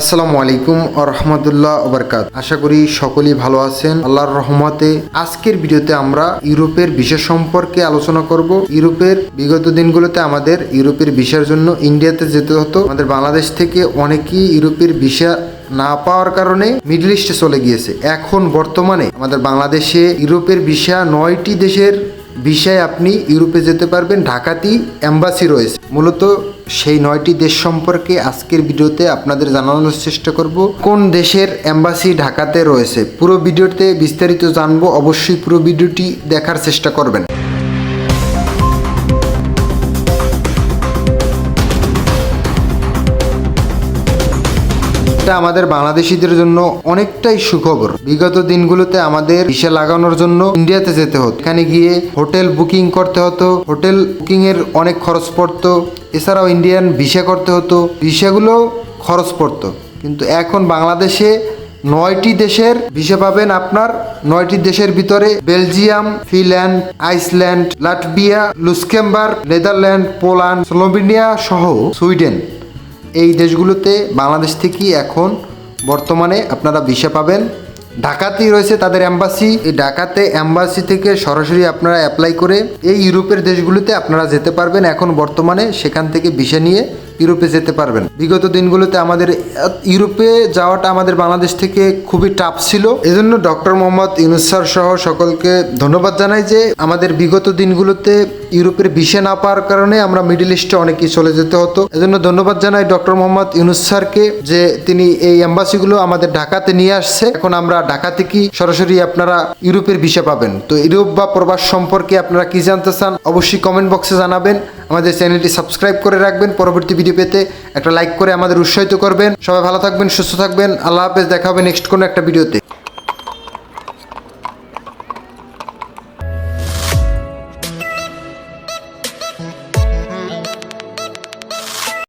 আসসালামু আলাইকুম রহমতুল্লাহ ওবরকাত আশা করি সকলেই ভালো আছেন। আল্লাহর রহমতে আজকের ভিডিওতে আমরা ইউরোপের ভিসা সম্পর্কে আলোচনা করব। ইউরোপের বিগত দিনগুলোতে আমাদের ইউরোপের ভিসার জন্য ইন্ডিয়াতে যেতে হতো। আমাদের বাংলাদেশ থেকে অনেকেই ইউরোপের ভিসা না পাওয়ার কারণে মিডল ইস্টে চলে গিয়েছে। এখন বর্তমানে আমাদের বাংলাদেশে ইউরোপের ভিসা নয়টি দেশের ভিসায় আপনি ইউরোপে যেতে পারবেন। ঢাকাতেই অ্যাম্বাসি রয়েছে। মূলত সেই নয়টি দেশ সম্পর্কে আজকের ভিডিওতে আপনাদের জানানোর চেষ্টা করব। কোন দেশের অ্যাম্বাসি ঢাকাতে রয়েছে? পুরো ভিডিওতে বিস্তারিত জানব। অবশ্যই পুরো ভিডিওটি দেখার চেষ্টা করবেন। এটা আমাদের বাংলাদেশিদের জন্য অনেকটাই সুখবর। বিগত দিনগুলোতে আমাদের ভিসা লাগানোর জন্য ইন্ডিয়াতে যেতে হতো। এখানে গিয়ে হোটেল বুকিং করতে হতো। হোটেল বুকিং এর অনেক খরচ পড়তো। এছাড়াও ইন্ডিয়ান ভিসা করতে হতো। ভিসাগুলো খরচ পড়তো। কিন্তু এখন বাংলাদেশে নয়টি দেশের ভিসা পাবেন আপনার। নয়টি দেশের ভিতরে Belgium, Finland, Iceland, Latvia Luxembourg Netherland, Poland, Slovenia সহ সুইডেন। এই দেশগুলোতে বাংলাদেশ থেকেই এখন বর্তমানে আপনারা ভিসা পাবেন। ঢাকাতেই রয়েছে তাদের অ্যাম্বাসি এই ঢাকাতে অ্যাম্বাসি থেকে সরাসরি আপনারা অ্যাপ্লাই করে এই ইউরোপের দেশগুলোতে আপনারা যেতে পারবেন এখন বর্তমানে, সেখান থেকে ভিসা নিয়ে। ইউরোপে যেতে পারবেন। বিগত দিনগুলোতে আমাদের ইউরোপে যাওয়াটা আমাদের বাংলাদেশ থেকে খুবই টাফ ছিল। এজন্য ডক্টর মোহাম্মদ ইউনুস স্যার সহ সকলকে ধন্যবাদ জানাই যে আমাদের বিগত দিনগুলোতে ইউরোপের ভিসা না পাওয়ার কারণে আমরা মিডল ইস্টে অনেকেই চলে যেতে হতো। এজন্য ধন্যবাদ জানাই ডক্টর মোহাম্মদ ইউনুস স্যারকে যে তিনি এই অ্যাম্বাসিগুলো আমাদের ঢাকাতে নিয়ে আসছে। এখন আমরা ঢাকা থেকেই সরাসরি আপনারা ইউরোপের ভিসা পাবেন। তো ইউরোপ বা প্রবাস সম্পর্কে আপনারা কি জানতে চান, অবশ্যই কমেন্ট বক্সে জানাবেন। আমাদের চ্যানেলটি সাবস্ক্রাইব করে রাখবেন। পরবর্তী ভিডিও পেতে একটা লাইক করে আমাদের উৎসাহিত করবেন। সবাই ভালো থাকবেন, সুস্থ থাকবেন। আল্লাহ হাফেজ, দেখা হবে নেক্সট কোনো একটা ভিডিওতে।